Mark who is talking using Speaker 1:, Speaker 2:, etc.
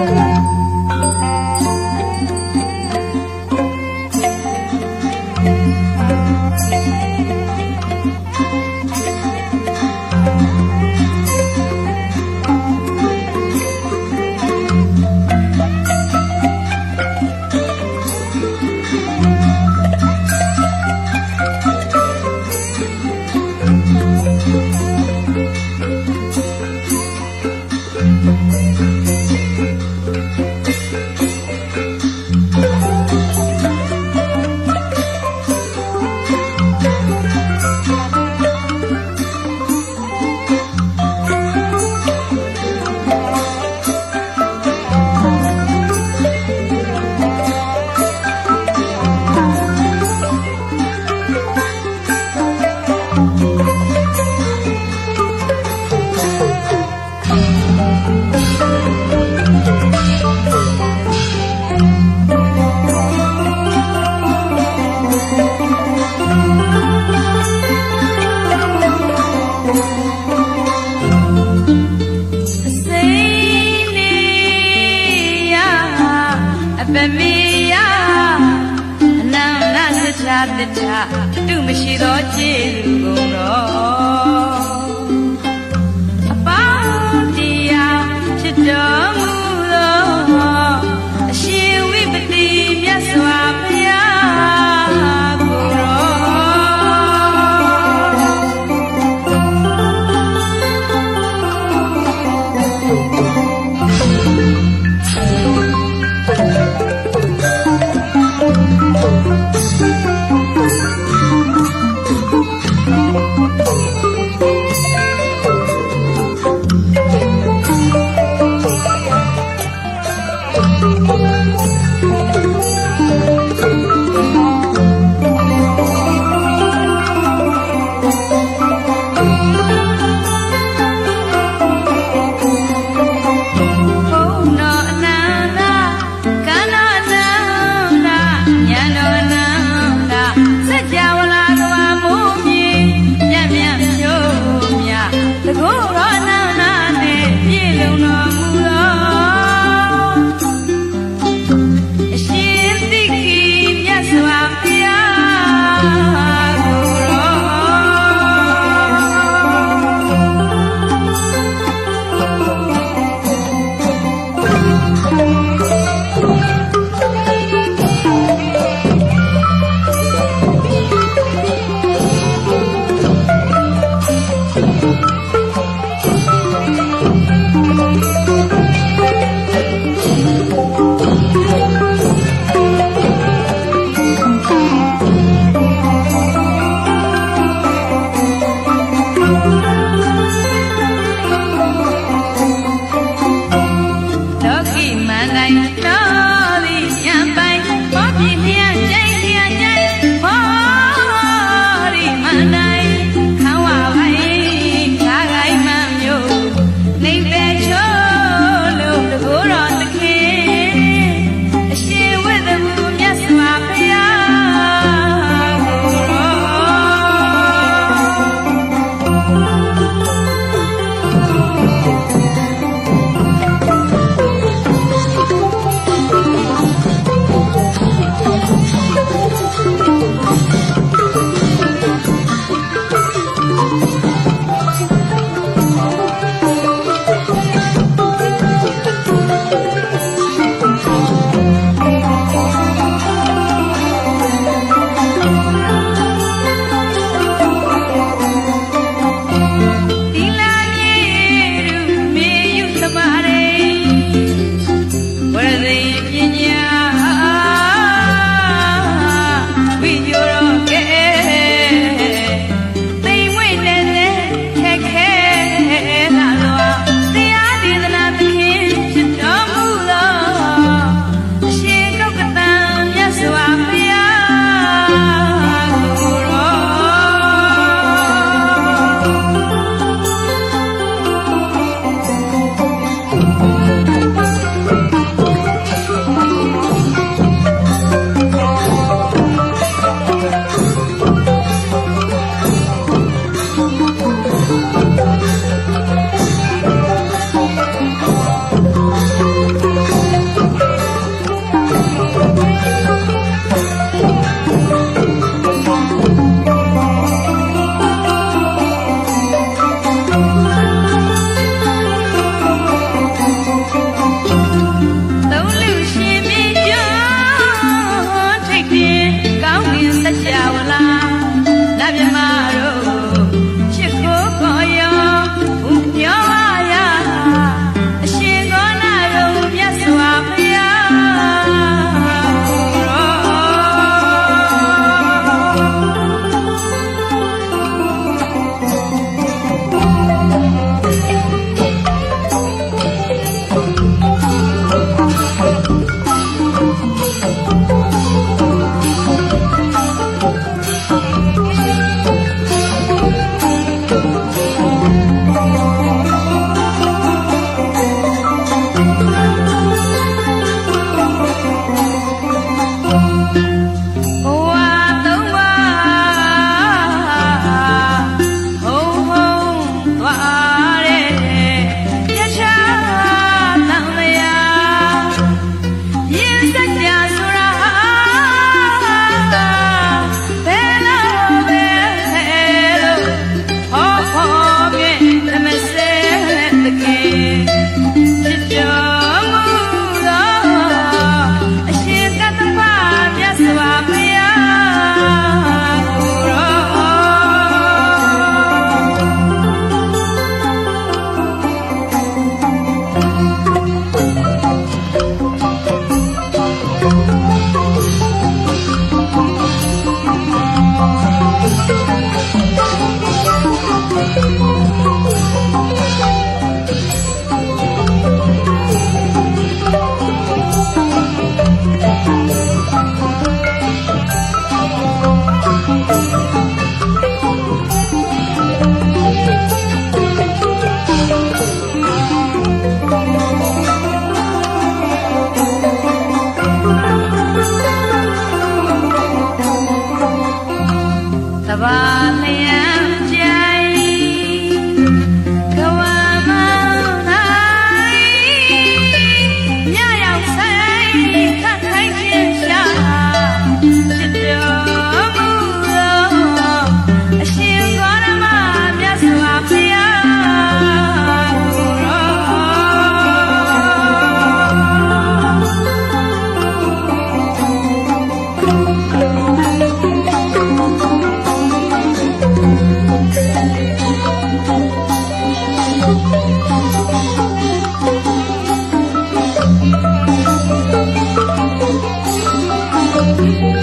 Speaker 1: စိ အပမေယအနန္တသစ္စာတထတုမရှိသောခြေလူကုန်တော်အပေါင်းတရားဖြစ်တော်မူသောအရှင်ဝိပတိမြတ်စွာ
Speaker 2: you.